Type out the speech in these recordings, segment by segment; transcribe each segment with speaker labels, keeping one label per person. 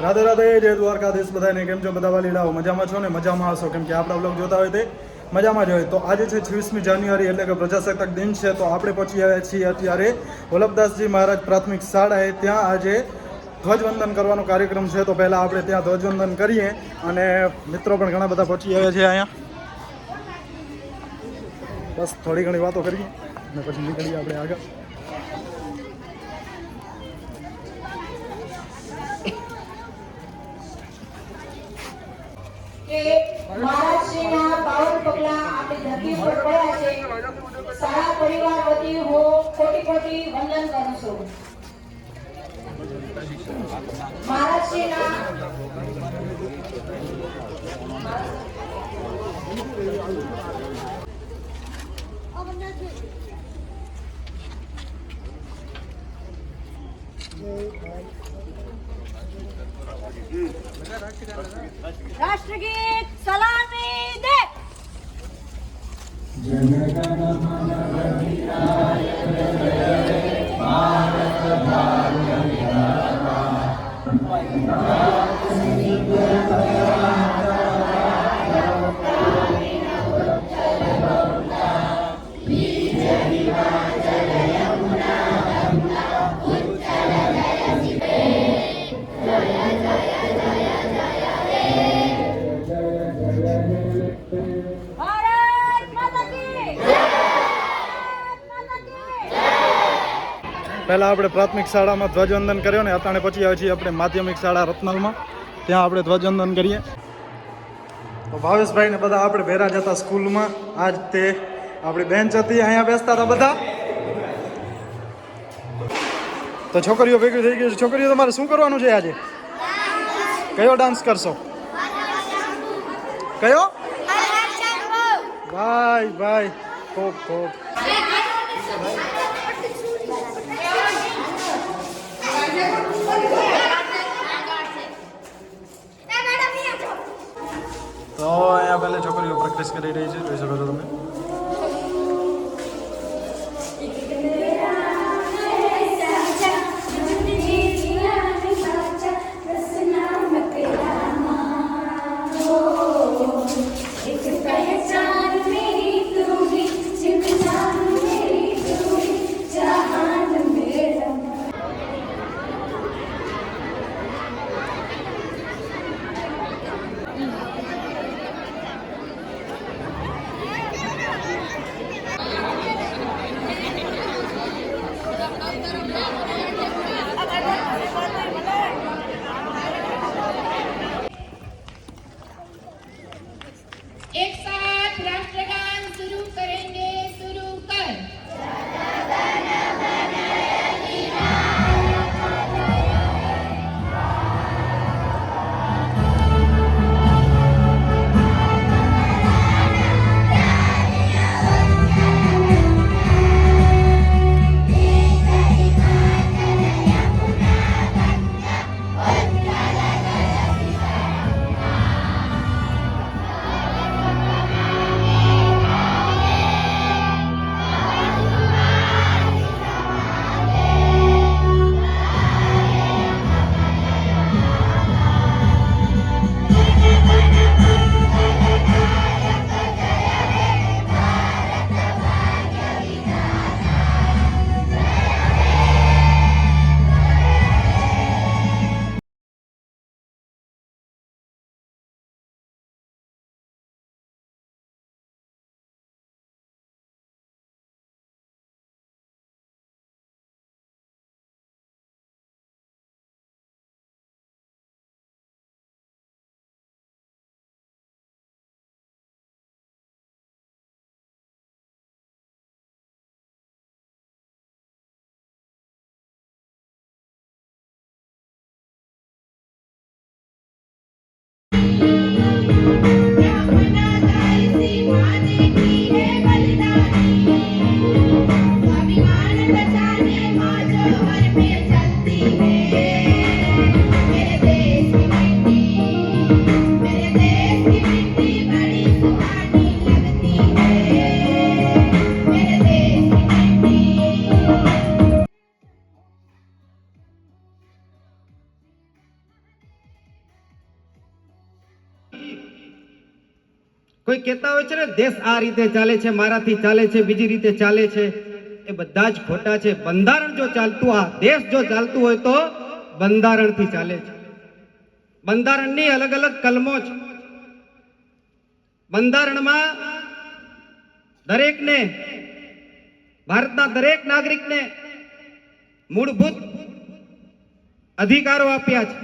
Speaker 1: રાધે રાધે, જય દ્વારકાધીશ બધાને કેમ છો બધા વાલીડાઓ? મજામાં છો ને? મજામાં હશો? કેમ કે આપણા બ્લોગ જોતા હોય તે મજામાં જ હોય. તો આજે છે છવ્વીસમી જાન્યુઆરી, એટલે કે પ્રજાસત્તાક દિન છે. તો આપણે પહોંચી આવ્યા છીએ અત્યારે વલ્લભદાસજી મહારાજ પ્રાથમિક શાળાએ. ત્યાં આજે ધ્વજવંદન કરવાનો કાર્યક્રમ છે. તો પહેલાં આપણે ત્યાં ધ્વજવંદન કરીએ અને મિત્રો પણ ઘણા બધા પહોંચી આવ્યા છે અહીંયા. બસ થોડી ઘણી વાતો કરીએ અને પછી નીકળીએ આપણે આગળ
Speaker 2: કે મહારાજશ્રીના પાવન પગલા આપણી ધરતી ઉપર પડ્યા છે સારા પરિવાર વતી કોટી વંદન કરું છું.
Speaker 3: રાષ્ટ્રગીત સલામી દે. ભારત
Speaker 1: પહેલાં આપણે પ્રાથમિક શાળામાં ધ્વજવંદન કર્યો ને અત્યારે પછી આવે છીએ આપણે માધ્યમિક શાળા રત્નલમાં. ત્યાં આપણે ધ્વજવંદન કરીએ. તો ભાવેશભાઈ ને બધા આપણે ભેરા જતા સ્કૂલમાં. આજ તે આપણી બેન્ચ હતી અહીંયા બેસતા હતા બધા. તો છોકરીઓ ભેગી થઈ ગયું છે. છોકરીઓ તમારે શું કરવાનું છે આજે? કયો ડાન્સ કરશો? કયો? ભાઈ ભાઈ. ખૂબ ખૂબ. તો અહીંયા પહેલે છોકરીઓ પ્રેક્ટિસ કરી રહી છે. જોઈ શકો છો તમે.
Speaker 4: કોઈ કેતા હોય છે ને, દેશ આ રીતે ચાલે છે, મારાથી ચાલે છે, બીજી રીતે ચાલે છે. એ બધા જ ખોટા છે. બંધારણ જો ચાલતું, આ દેશ જો ચાલતું હોય તો બંધારણથી ચાલે છે. બંધારણની અલગ અલગ કલમો છે. બંધારણમાં દરેકને, ભારતના દરેક નાગરિકને મૂળભૂત અધિકારો આપ્યા છે.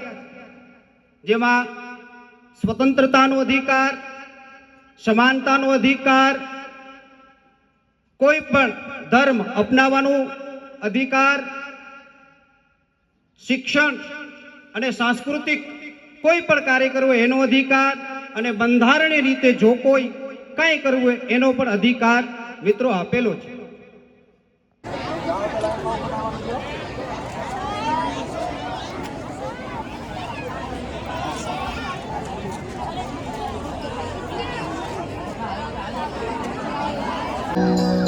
Speaker 4: જેમાં સ્વતંત્રતાનો અધિકાર, સમાનતાનો અધિકાર કોઈ પણ ધર્મ અપનાવવાનું અધિકાર, શિક્ષણ અને સાંસ્કૃતિક કોઈ પણ કાર્ય કરવું એનો અધિકાર અને બંધારણીય રીતે જો કોઈ કાંઈ કરવું હોય એનો પણ અધિકાર મિત્રો આપેલો છે.
Speaker 5: Thank